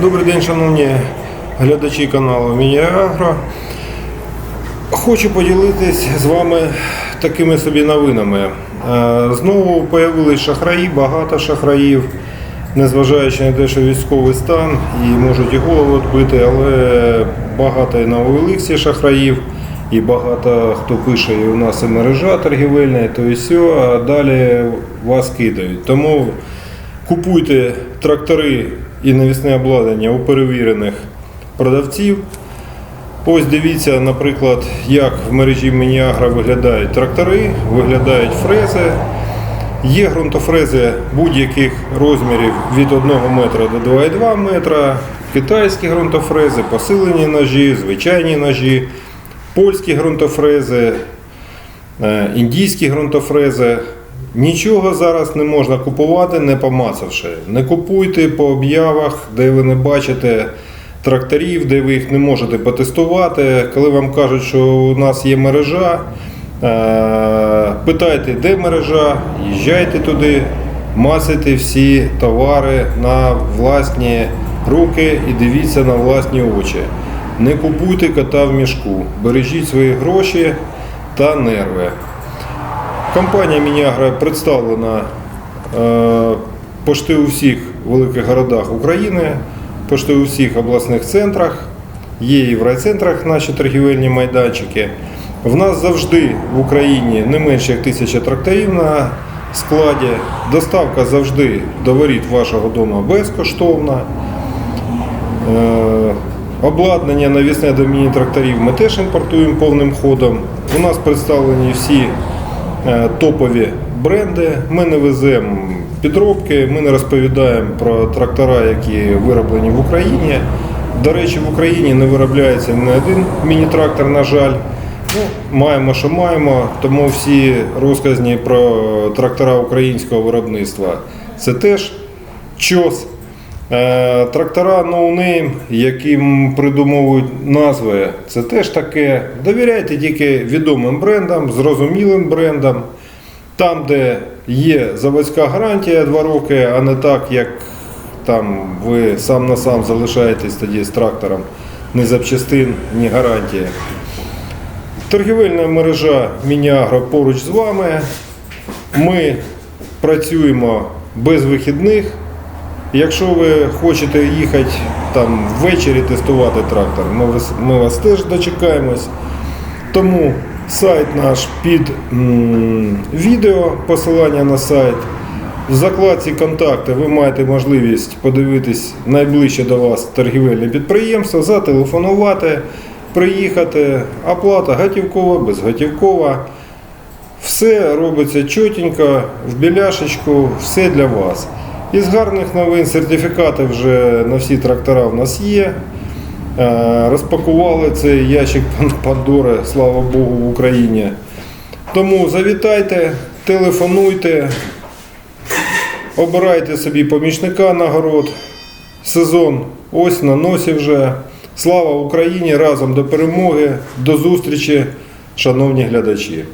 Добрий день, шановні глядачі каналу Мініагро. Хочу поділитись з вами такими собі новинами. Е, Знову появились шахраї, багато шахраїв, незважаючи на те, що військовий стан і можуть і голову відбити, але багато і на OLX шахраїв, і багато хто пише, і у нас і мережа торгівельна, і то і все, а далі вас кидають. Тому Купуйте трактори і навісне обладнання у перевірених продавців. Ось дивіться, наприклад, як в мережі Мініагра виглядають трактори, виглядають фрези. Є ґрунтофрези будь-яких розмірів від 1 метра до 2,2 метра, китайські ґрунтофрези, посилені ножі, звичайні ножі, польські ґрунтофрези, е, індійські ґрунтофрези. Нічого зараз не можна купувати, не помацавши. Не купуйте по об'явах, де ви не бачите тракторів, де ви їх не можете потестувати. Коли вам кажуть, що у нас є мережа, е, питайте, де мережа, їжджайте туди, мацайте всі товари на власні руки і дивіться на власні очі. Не купуйте кота в мішку, бережіть свої гроші та нерви. Компанія Мініагра представлена е, почти у всіх великих городах України, почти у всіх обласних центрах. Є і в райцентрах наші торгівельні майданчики. В нас завжди в Україні не менше як тисяча тракторів на складі. Доставка завжди до воріт вашого дому безкоштовна. Е, Обладнання навісне до міні-тракторів ми теж імпортуємо повним ходом. У нас представлені всі топові бренди. Ми не веземо підробки, ми не розповідаємо про трактора, які вироблені в Україні. До речі, в Україні не виробляється не один міні-трактор, на жаль. Ну, маємо, що маємо, тому всі розказні про трактора українського виробництва це теж чос. Е, Трактора ноунейм, яким придумовують назви, це теж таке. Довіряйте тільки відомим брендам, зрозумілим брендам. Там, де є заводська гарантія 2 роки, а не так, як там ви сам на сам залишаєтесь тоді з трактором, ні запчастин, ні гарантії. Торгівельна мережа Мініагро поруч з вами. Ми працюємо без вихідних. Якщо ви хочете їхати там ввечері тестувати трактор, ми вас, теж дочекаємось. Тому сайт наш під відео, посилання на сайт. В закладці контакти ви маєте можливість подивитись найближче до вас торгівельне підприємство, зателефонувати, приїхати. Оплата готівкова, безготівкова. Все робиться чотенько, в біляшечку, все для вас. Із гарних новин сертифікати вже на всі трактора в нас є. Е, Розпакували цей ящик Пандори, слава Богу, в Україні. Тому завітайте, телефонуйте, обирайте собі помічника на город. Сезон ось на носі вже. Слава Україні! Разом до перемоги, до зустрічі, шановні глядачі!